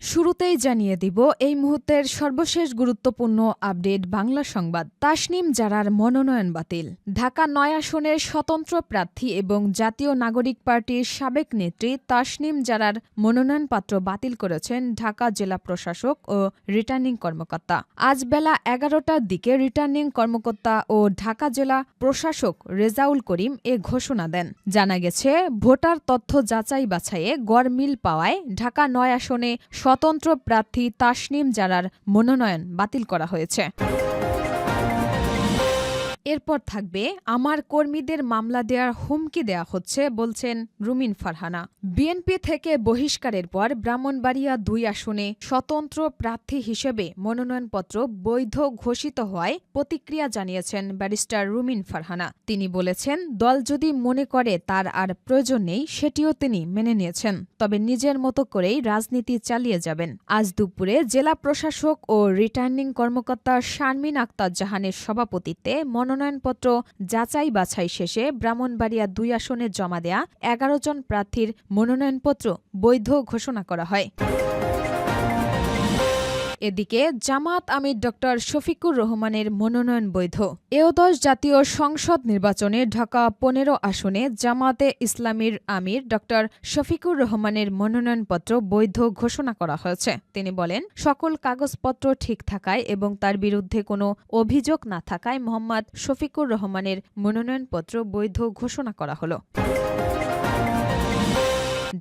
শুরুতেই জানিয়ে দিব, এই মুহূর্তের সর্বশেষ গুরুত্বপূর্ণ আপডেট বাংলা সংবাদ। তাসনিম জারার মনোনয়ন বাতিল। ঢাকা নয় আসনের স্বতন্ত্র প্রার্থী এবং জাতীয় নাগরিক পার্টির সাবেক নেত্রী তাসনিম জারার মনোনয়নপত্র বাতিল করেছেন ঢাকা জেলা প্রশাসক ও রিটার্নিং কর্মকর্তা। আজ বেলা এগারোটার দিকে রিটার্নিং কর্মকর্তা ও ঢাকা জেলা প্রশাসক রেজাউল করিম এ ঘোষণা দেন। জানা গেছে, ভোটার তথ্য যাচাই বাছাইয়ে গড়মিল পাওয়ায় ঢাকা নয় আসনে স্বতন্ত্র প্রার্থী তাসনিম জারার মনোনয়ন বাতিল করা হয়েছে। এরপর থাকবে, আমার কর্মীদের মামলা দেওয়ার হুমকি দেয়া হচ্ছে, বলছেন রুমিন ফারহানা। বিএনপি থেকে বহিষ্কারের পর ব্রাহ্মণবাড়িয়া দুই আসনে স্বতন্ত্র প্রার্থী হিসেবে মনোনয়নপত্র বৈধ ঘোষিত হওয়ায় প্রতিক্রিয়া জানিয়েছেন ব্যারিস্টার রুমিন ফারহানা। তিনি বলেছেন, দল যদি মনে করে তার আর প্রয়োজন নেই, সেটিও তিনি মেনে নিয়েছেন। তবে নিজের মতো করেই রাজনীতি চালিয়ে যাবেন। আজ দুপুরে জেলা প্রশাসক ও রিটার্নিং কর্মকর্তা শারমিন আক্তার জাহানের সভাপতিত্বে মনোনয়নপত্র যাচাই বাছাই শেষে ব্রাহ্মণবাড়িয়া দুই আসনে জমা দেয়া এগারো জন প্রার্থীর মনোনয়নপত্র বৈধ ঘোষণা করা হয়। এদিকে জামাত আমির ড শফিকুর রহমানের মনোনয়ন বৈধ। এওদশ জাতীয় সংসদ নির্বাচনে ঢাকা পনেরো আসনে জামাতে ইসলামীর আমির ড শফিকুর রহমানের মনোনয়নপত্র বৈধ ঘোষণা করা হয়েছে। তিনি বলেন, সকল কাগজপত্র ঠিক থাকায় এবং তার বিরুদ্ধে কোনো অভিযোগ না থাকায় মোহাম্মদ শফিকুর রহমানের মনোনয়নপত্র বৈধ ঘোষণা করা হলো।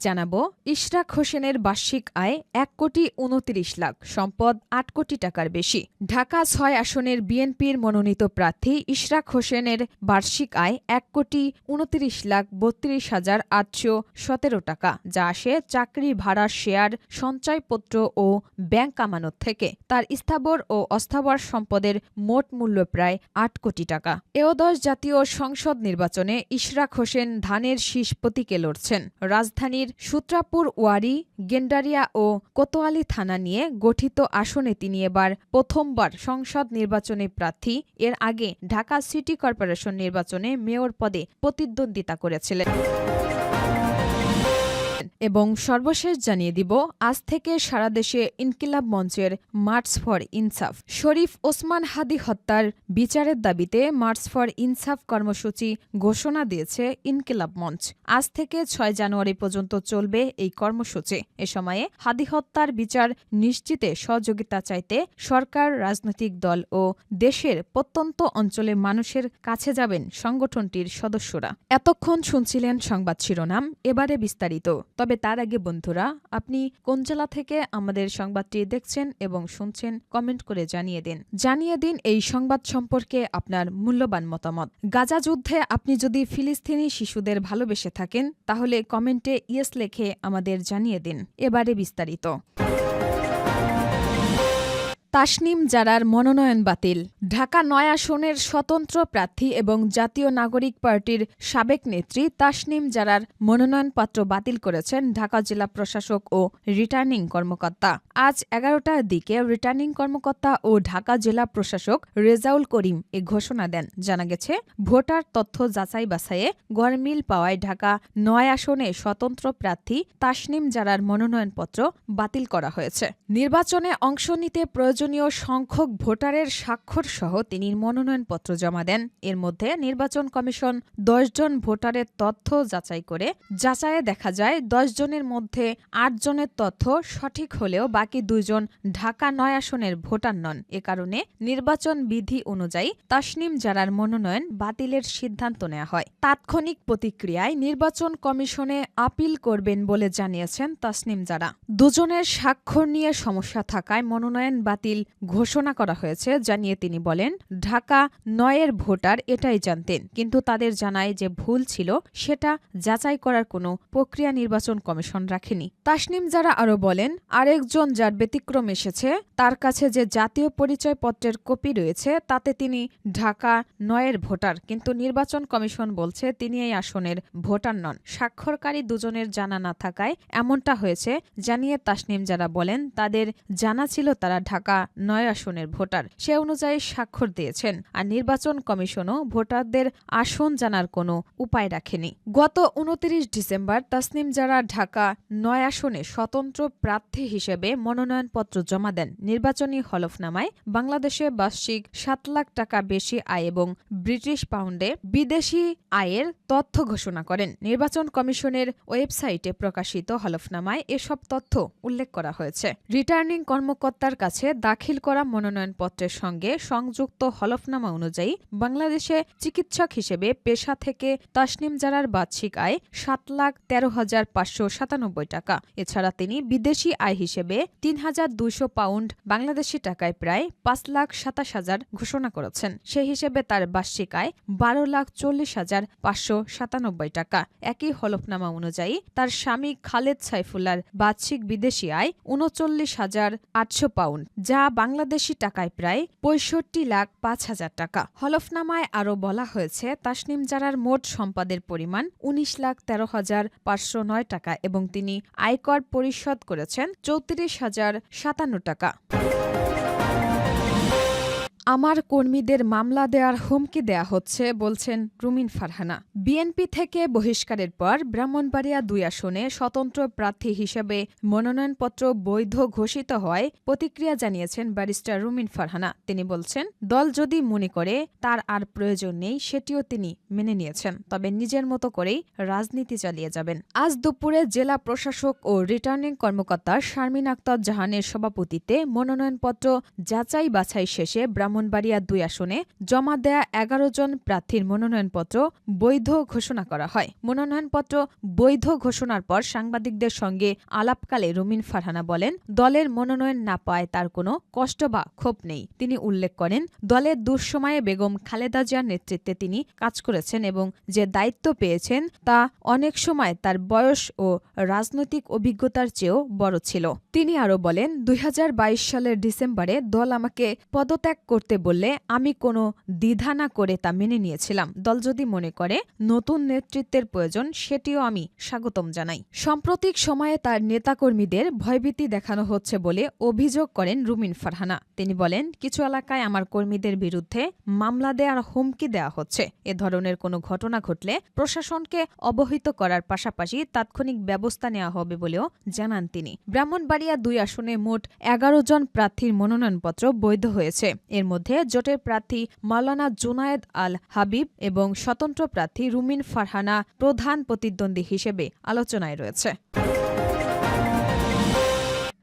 জানাব, ইশরাক হোসেনের বার্ষিক আয় এক কোটি উনত্রিশ লাখ, সম্পদ আট কোটি টাকার বেশি। ঢাকা ছয় আসনের বিএনপির মনোনীত প্রার্থী ইশরাক হোসেনের বার্ষিক আয় এক কোটি উনত্রিশ লাখ বত্রিশ হাজার আটশো সতেরো টাকা, যা আসে চাকরি ভাড়া, শেয়ার, সঞ্চয়পত্র ও ব্যাংক কামানোর থেকে। তার স্থাবর ও অস্থাবর সম্পদের মোট মূল্য প্রায় আট কোটি টাকা। এওদশ জাতীয় সংসদ নির্বাচনে ইশরাক হোসেন ধানের শীষ প্রতীকে লড়ছেন। রাজধানীর সূত্রাপুর ওয়ারি, গেন্ডারিয়া ও কোতোয়ালি থানা নিয়ে গঠিত আসনে তিনি এবার প্রথমবার সংসদ নির্বাচনে প্রার্থী। এর আগে ঢাকা সিটি কর্পোরেশন নির্বাচনে মেয়র পদে প্রতিদ্বন্দ্বিতা করেছিলেন। এবং সর্বশেষ জানিয়ে দিব, আজ থেকে সারা দেশে ইনকিলাব মঞ্চের মার্চ ফর ইনসাফ। শরীফ ওসমান হাদি হত্যার বিচারের দাবিতে মার্চ ফর ইনসাফ কর্মসূচি ঘোষণা দিয়েছে ইনকিলাব মঞ্চ। আজ থেকে ছয় জানুয়ারি পর্যন্ত চলবে এই কর্মসূচি। এ সময়ে হাদি হত্যার বিচার নিশ্চিতে সহযোগিতা চাইতে সরকার, রাজনৈতিক দল ও দেশের প্রত্যন্ত অঞ্চলে মানুষের কাছে যাবেন সংগঠনটির সদস্যরা। এতক্ষণ শুনছিলেন সংবাদ শিরোনাম, এবারে বিস্তারিত। তবে তার আগে বন্ধুরা, আপনি কোন জেলা থেকে আমাদের সংবাদটি দেখছেন এবং শুনছেন কমেন্ট করে জানিয়ে দিন। জানিয়ে দিন এই সংবাদ সম্পর্কে আপনার মূল্যবান মতামত। গাজা যুদ্ধে আপনি যদি ফিলিস্তিনি শিশুদের ভালোবেসে থাকেন, তাহলে কমেন্টে ইয়েস লেখে আমাদের জানিয়ে দিন। এবারে বিস্তারিত। তাসনিম জারার মনোনয়ন বাতিল। ঢাকা নয় আসনের স্বতন্ত্র প্রার্থী এবং জাতীয় নাগরিক পার্টির সাবেক নেত্রী তাসনিম জারার মনোনয়নপত্র বাতিল করেছেন ঢাকা জেলা প্রশাসক ও রিটার্নিং কর্মকর্তা। আজ এগারোটার দিকে রিটার্নিং কর্মকর্তা ও ঢাকা জেলা প্রশাসক রেজাউল করিম এ ঘোষণা দেন। জানা গেছে, ভোটার তথ্য যাচাই বাছাইয়ে গড়মিল পাওয়ায় ঢাকা নয় আসনে স্বতন্ত্র প্রার্থী তাসনিম জারার মনোনয়নপত্র বাতিল করা হয়েছে। নির্বাচনে অংশ নিতে প্রয়োজনীয় সংখ্যক ভোটারের স্বাক্ষর সহ তিনি মনোনয়নপত্র জমা দেন। এর মধ্যে নির্বাচন কমিশন জন ভোটারের তথ্য যাচাই করে, যাচাইয়ে দেখা যায় জনের মধ্যে জনের তথ্য সঠিক হলেও বাকি দুইজন ঢাকা নয় আসনের ভোটার নন। এ কারণে নির্বাচন বিধি অনুযায়ী তাসনিম জারার মনোনয়ন বাতিলের সিদ্ধান্ত নেওয়া হয়। তাৎক্ষণিক প্রতিক্রিয়ায় নির্বাচন কমিশনে আপিল করবেন বলে জানিয়েছেন তাসনিম জারা। দুজনের স্বাক্ষর নিয়ে সমস্যা থাকায় মনোনয়ন বাতিল ঘোষণা করা হয়েছে, জানিয়ে তিনি বলেন, ঢাকা নয়ের ভোটার এটাই জানতেন, কিন্তু তাদের জানায় যে ভুল ছিল, সেটা যাচাই করার কোনো প্রক্রিয়া নির্বাচন কমিশন রাখেনি। তাসনিম যারা আরও বলেন, আরেকজন যার ব্যতিক্রম এসেছে, তার কাছে যে জাতীয় পরিচয়পত্রের কপি রয়েছে, তাতে তিনি ঢাকা নয়ের ভোটার, কিন্তু নির্বাচন কমিশন বলছে তিনি এই আসনের ভোটার নন। স্বাক্ষরকারী দুজনের জানা না থাকায় এমনটা হয়েছে, জানিয়ে তাসনিম যারা বলেন, তাদের জানা ছিল তারা ঢাকা নয় আসনের ভোটার। সে অনুযায়ী স্বাক্ষর দিয়েছেন আর নির্বাচন কমিশনও ভোটারদের আসন জানার কোনো উপায় রাখেনি। গত উনত্রিশ ডিসেম্বর তাসনিম যারা ঢাকা নয় আসনে স্বতন্ত্র প্রার্থী হিসেবে মনোনয়নপত্র জমা দেন। নির্বাচনী হলফনামায় বাংলাদেশে বার্ষিক সাত লাখ টাকা বেশি আয় এবং ব্রিটিশ পাউন্ডে বিদেশি আয়ের তথ্য ঘোষণা করেন। নির্বাচন কমিশনের ওয়েবসাইটে প্রকাশিত হলফনামায় এসব তথ্য উল্লেখ করা হয়েছে। রিটার্নিং কর্মকর্তার কাছে দাখিল করা মনোনয়নপত্রের সঙ্গে সংযুক্ত হলফনামা অনুযায়ী বাংলাদেশে চিকিৎসক হিসেবে পেশা থেকে তাসনিম জারার বার্ষিক আয় সাত লাখ তেরো হাজার পাঁচশো সাতানব্বই টাকা। এছাড়া তিনি বিদেশি আয় হিসেবে তিন হাজার দুইশো পাউন্ড বাংলাদেশি টাকায় প্রায় পাঁচ লাখ সাতাশ হাজার ঘোষণা করেছেন। সেই হিসেবে তার বার্ষিক আয় বারো লাখ চল্লিশ হাজার পাঁচশো সাতানব্বই টাকা। একই হলফনামা অনুযায়ী তার স্বামী খালেদ সাইফুল্লার বার্ষিক বিদেশি আয় উনচল্লিশ হাজার আটশো পাউন্ড, যা বাংলাদেশি টাকায় প্রায় পঁয়ষট্টি লাখ পাঁচ হাজার টাকা। হলফনামায় আরও বলা হয়েছে, তাসনিম জারার মোট সম্পদের পরিমাণ উনিশ লাখ তেরো হাজার পাঁচশো নয় টাকা এবং তিনি আয়কর পরিশোধ করেছেন চৌত্রিশ হাজার সাতান্ন টাকা। আমার কর্মীদের মামলা দেওয়ার হুমকি দেয়া হচ্ছে, বলছেন রুমিন ফারহানা। বিএনপি থেকে বহিষ্কারের পর ব্রাহ্মণবাড়িয়া দুই আসনে স্বতন্ত্র প্রার্থী হিসেবে মনোনয়নপত্র বৈধ ঘোষিত হওয়ায় প্রতিক্রিয়া জানিয়েছেন ব্যারিস্টার রুমিন ফারহানা। তিনি বলছেন, দল যদি মনে করে, তার আর প্রয়োজন নেই, সেটিও তিনি মেনে নিয়েছেন। তবে নিজের মতো করেই রাজনীতি চালিয়ে যাবেন। আজ দুপুরে জেলা প্রশাসক ও রিটার্নিং কর্মকর্তা শারমিন আক্তার জাহানের সভাপতিত্বে মনোনয়নপত্র যাচাই বাছাই শেষে ব্রাহ্মণবাড়িয়া দুই আসনে জমা দেয়া এগারো জন প্রার্থীর মনোনয়নপত্র বৈধ ঘোষণা করা হয়। মনোনয়নপত্র বৈধ ঘোষণার পর সাংবাদিকদের সঙ্গে আলাপকালে রুমিন ফারহানা বলেন, দলের মনোনয়ন না পায় তার কোনো কষ্ট বা ক্ষোভ নেই। তিনি উল্লেখ করেন, দলের দুঃসময়ে বেগম খালেদা জিয়ার নেতৃত্বে তিনি কাজ করেছেন এবং যে দায়িত্ব পেয়েছেন তা অনেক সময় তার বয়স ও রাজনৈতিক অভিজ্ঞতার চেয়েও বড় ছিল। তিনি আরও বলেন, দুই হাজার বাইশ সালের ডিসেম্বরে দল আমাকে পদত্যাগ করতে বললে আমি কোনো দ্বিধা না করে তা মেনে নিয়েছিলাম। দল যদি মনে করে নতুন নেতৃত্বের প্রয়োজন, সেটিও আমি স্বাগতম জানাই। সাম্প্রতিক সময়ে তার নেতাকর্মীদের ভয়ভীতি দেখানো হচ্ছে বলে অভিযোগ করেন রুমিন ফারহানা। তিনি বলেন, কিছু এলাকায় আমার কর্মীদের বিরুদ্ধে মামলা দেওয়ার হুমকি দেওয়া হচ্ছে। এ ধরনের কোনো ঘটনা ঘটলে প্রশাসনকে অবহিত করার পাশাপাশি তাৎক্ষণিক ব্যবস্থা নেওয়া হবে বলেও জানান তিনি। ব্রাহ্মণবাড়িয়া দুই আসনে মোট এগারো জন প্রার্থীর মনোনয়নপত্র বৈধ হয়েছে। এর মধ্যে জোটের প্রার্থী মাওলানা জুনায়েদ আল হাবিব এবং স্বতন্ত্র প্রার্থী রুমিন ফারহানা প্রধান প্রতিদ্বন্দ্বী হিসেবে আলোচনায় রয়েছে।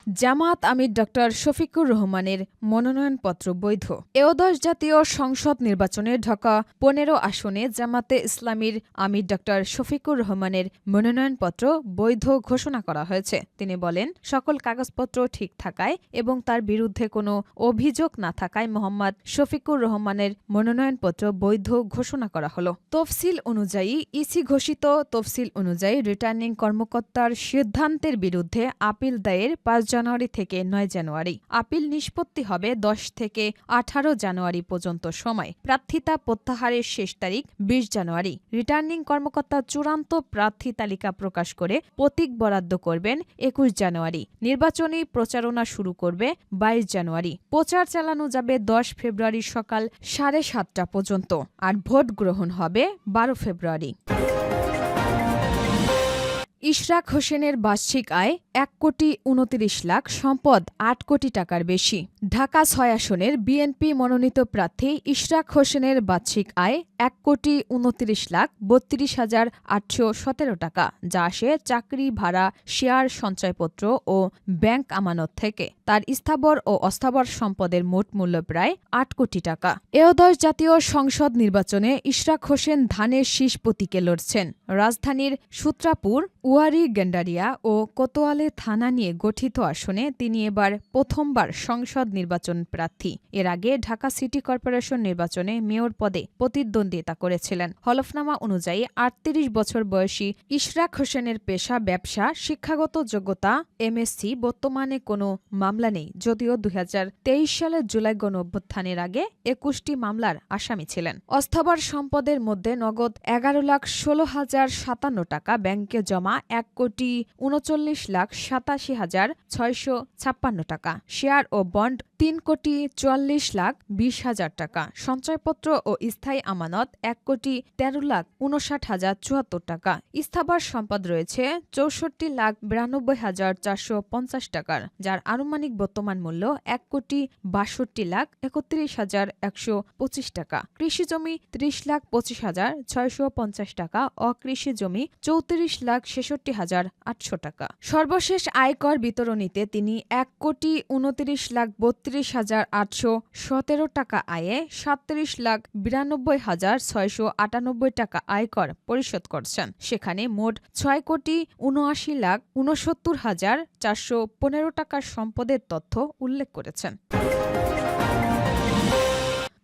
জামাত আমির ডক্টর শফিকুর রহমানের মনোনয়নপত্র বৈধ। এওদশ জাতীয় সংসদ নির্বাচনে ঢাকা পনেরো আসনে জামাতে ইসলামীর আমির ডক্টর শফিকুর রহমানের মনোনয়নপত্র বৈধ ঘোষণা করা হয়েছে। তিনি বলেন, সকল কাগজপত্র ঠিক থাকায় এবং তার বিরুদ্ধে কোনো অভিযোগ না থাকায় মোহাম্মদ শফিকুর রহমানের মনোনয়নপত্র বৈধ ঘোষণা করা হলো। তফসিল অনুযায়ী ইসি ঘোষিত তফসিল অনুযায়ী রিটার্নিং কর্মকর্তার সিদ্ধান্তের বিরুদ্ধে আপিল দায়ের পাঁচ জানুয়ারি থেকে নয় জানুয়ারি। আপিল নিষ্পত্তি হবে দশ থেকে আঠারো জানুয়ারি পর্যন্ত সময়। প্রার্থিতা প্রত্যাহারের শেষ তারিখ বিশ জানুয়ারি। রিটার্নিং কর্মকর্তা চূড়ান্ত প্রার্থী তালিকা প্রকাশ করে প্রতীক বরাদ্দ করবেন একুশ জানুয়ারি। নির্বাচনী প্রচারণা শুরু করবে বাইশ জানুয়ারি। প্রচার চালানো যাবে দশ ফেব্রুয়ারি সকাল সাড়ে সাতটা পর্যন্ত। আর ভোট গ্রহণ হবে বারো ফেব্রুয়ারি। ইশরাক হোসেনের বার্ষিক আয় এক কোটি উনতিরিশ লাখ সম্পদ আট কোটি টাকার বেশি। ঢাকা ছয় আসনের বিএনপি মনোনীত প্রার্থী ইশরাক হোসেনের বার্ষিক আয় এক কোটি উনত্রিশ লাখ বত্রিশ হাজার আটশো সতেরো টাকা, যা আসে চাকরি ভাড়া, শেয়ার সঞ্চয়পত্র ও ব্যাংক আমানত থেকে। তার স্থাবর ও অস্থাবর সম্পদের মোট মূল্য প্রায় আট কোটি টাকা। এওদশ জাতীয় সংসদ নির্বাচনে ইশরাক হোসেন ধানের শীষ প্রতীকে লড়ছেন। রাজধানীর সূত্রাপুর উয়ারি গেন্ডারিয়া ও কোতোয়ালে থানা নিয়ে গঠিত আসনে তিনি এবার প্রথমবার সংসদ নির্বাচন প্রার্থী। এর আগে ঢাকা সিটি কর্পোরেশন নির্বাচনে মেয়র পদে প্রতিদ্বন্দ্বিতা করেছিলেন। হলফনামা অনুযায়ী আটত্রিশ বছর বয়সী ইশরাক হোসেনের পেশা ব্যবসা, শিক্ষাগত যোগ্যতা, এমএসসি বর্তমানে কোনো মামলা নেই। যদিও দুই সালের জুলাই গণ অভ্যুত্থানের আগে একুশটি মামলার আসামি ছিলেন। অস্থাবর সম্পদের মধ্যে নগদ এগারো লাখ ষোলো হাজার সাতান্ন টাকা ব্যাংকে জমা এক কোটি উনচল্লিশ লাখ সাতাশি হাজার ছয়শো ছাপ্পান্ন টাকা। শেয়ার ও বন্ড তিন কোটি চুয়াল্লিশ লাখ বিশ হাজার টাকা। সঞ্চয়পত্র ও স্থায়ী আমানত এক কোটি তেরো লাখ উনষাট হাজার চুয়াত্তর টাকা। স্থাবর সম্পদ রয়েছে চৌষট্টি লাখ বিরানব্বই হাজার চারশো পঞ্চাশ টাকার, যার আনুমানিক বর্তমান মূল্য এক কোটি বাষট্টি লাখ একত্রিশ হাজার একশো পঁচিশ টাকা। কৃষি জমি ত্রিশ লাখ পঁচিশ হাজার ছয়শো পঞ্চাশ টাকা অকৃষি জমি চৌত্রিশ লাখ ছেষট্টি হাজার আটশো টাকা। সর্বশেষ আয়কর বিতরণীতে তিনি এক কোটি উনত্রিশ লাখ বত্রিশ হাজার আটশো সতেরো টাকা আয়ে সাতত্রিশ লাখ বিরানব্বই হাজার ছয়শো আটানব্বই টাকা আয়কর পরিশোধ করছেন। সেখানে মোট ছয় কোটি উনআশি লাখ উনসত্তর হাজার চারশো পনেরো টাকার সম্পদের তথ্য উল্লেখ করেছেন।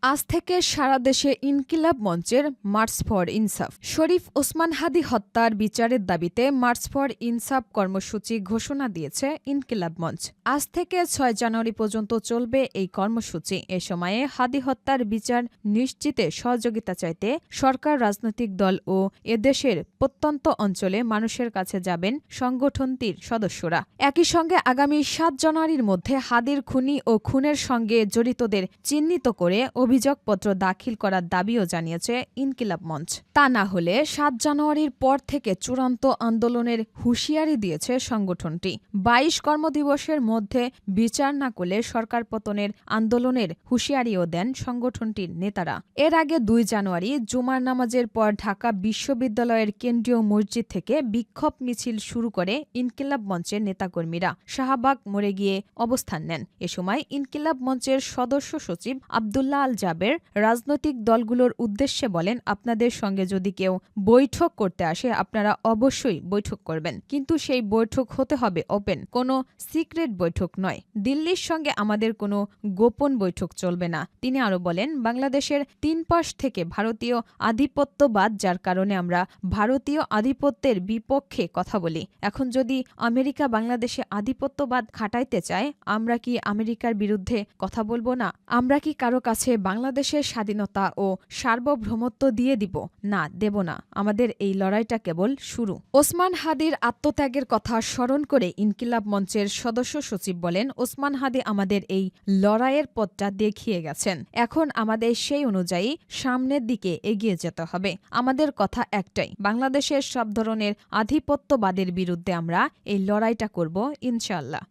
আজ থেকে সারা দেশে ইনকিলাব মঞ্চের মার্চ ফর ইনসাফ। শরীফ ওসমান হাদি হত্যার বিচারের দাবিতে মার্চ ফর ইনসাফ কর্মসূচি ঘোষণা দিয়েছে ইনকিলাব মঞ্চ। আজ থেকে ছয় জানুয়ারি পর্যন্ত চলবে এই কর্মসূচি। এ সময়ে হাদি হত্যার বিচার নিশ্চিতে সহযোগিতা চাইতে সরকার, রাজনৈতিক দল ও এদেশের প্রত্যন্ত অঞ্চলে মানুষের কাছে যাবেন সংগঠনটির সদস্যরা। একই সঙ্গে আগামী সাত জানুয়ারির মধ্যে হাদির খুনি ও খুনের সঙ্গে জড়িতদের চিহ্নিত করে অভিযোগপত্র দাখিল করার দাবিও জানিয়েছে ইনকিলাব মঞ্চ। তা না হলে সাত জানুয়ারির পর থেকে চূড়ান্ত আন্দোলনের হুঁশিয়ারি দিয়েছে সংগঠনটি। বাইশ কর্মদিবসের মধ্যে বিচার না করলে সরকার পতনের আন্দোলনের হুঁশিয়ারিও দেন সংগঠনটির নেতারা। এর আগে দুই জানুয়ারি জুমার নামাজের পর ঢাকা বিশ্ববিদ্যালয়ের কেন্দ্রীয় মসজিদ থেকে বিক্ষোভ মিছিল শুরু করে ইনকিলাব মঞ্চের নেতাকর্মীরা। শাহবাগ মোড়ে গিয়ে অবস্থান নেন। এ সময় ইনকিলাব মঞ্চের সদস্য সচিব আবদুল্লাহ আল জাবের রাজনৈতিক দলগুলোর উদ্দেশ্যে বলেন, আপনাদের সঙ্গে যদি কেউ বৈঠক করতে আসে, আপনারা অবশ্যই বৈঠক করবেন। কিন্তু সেই বৈঠক হতে হবে ওপেন। কোনো সিক্রেট বৈঠক নয়। দিল্লির সঙ্গে আমাদের কোনো গোপন বৈঠক চলবে না। তিনি আরও বলেন, বাংলাদেশের তিন পাশ থেকে ভারতীয় আধিপত্যবাদ, যার কারণে আমরা ভারতীয় আধিপত্যের বিপক্ষে কথা বলি। এখন যদি আমেরিকা বাংলাদেশে আধিপত্যবাদ খাটাইতে চায়, আমরা কি আমেরিকার বিরুদ্ধে কথা বলব না? আমরা কি কারও কাছে বাংলাদেশের স্বাধীনতা ও সার্বভৌমত্ব দিয়ে দিব। না, দেব না। আমাদের এই লড়াইটা কেবল শুরু। ওসমান হাদির আত্মত্যাগের কথা স্মরণ করে ইনকিলাব মঞ্চের সদস্য সচিব বলেন, ওসমান হাদি আমাদের এই লড়াইয়ের পথটা দেখিয়ে গেছেন। এখন আমাদের সেই অনুযায়ী সামনের দিকে এগিয়ে যেতে হবে। আমাদের কথা একটাই, বাংলাদেশের সব ধরনের আধিপত্যবাদের বিরুদ্ধে আমরা এই লড়াইটা করব ইনশাল্লাহ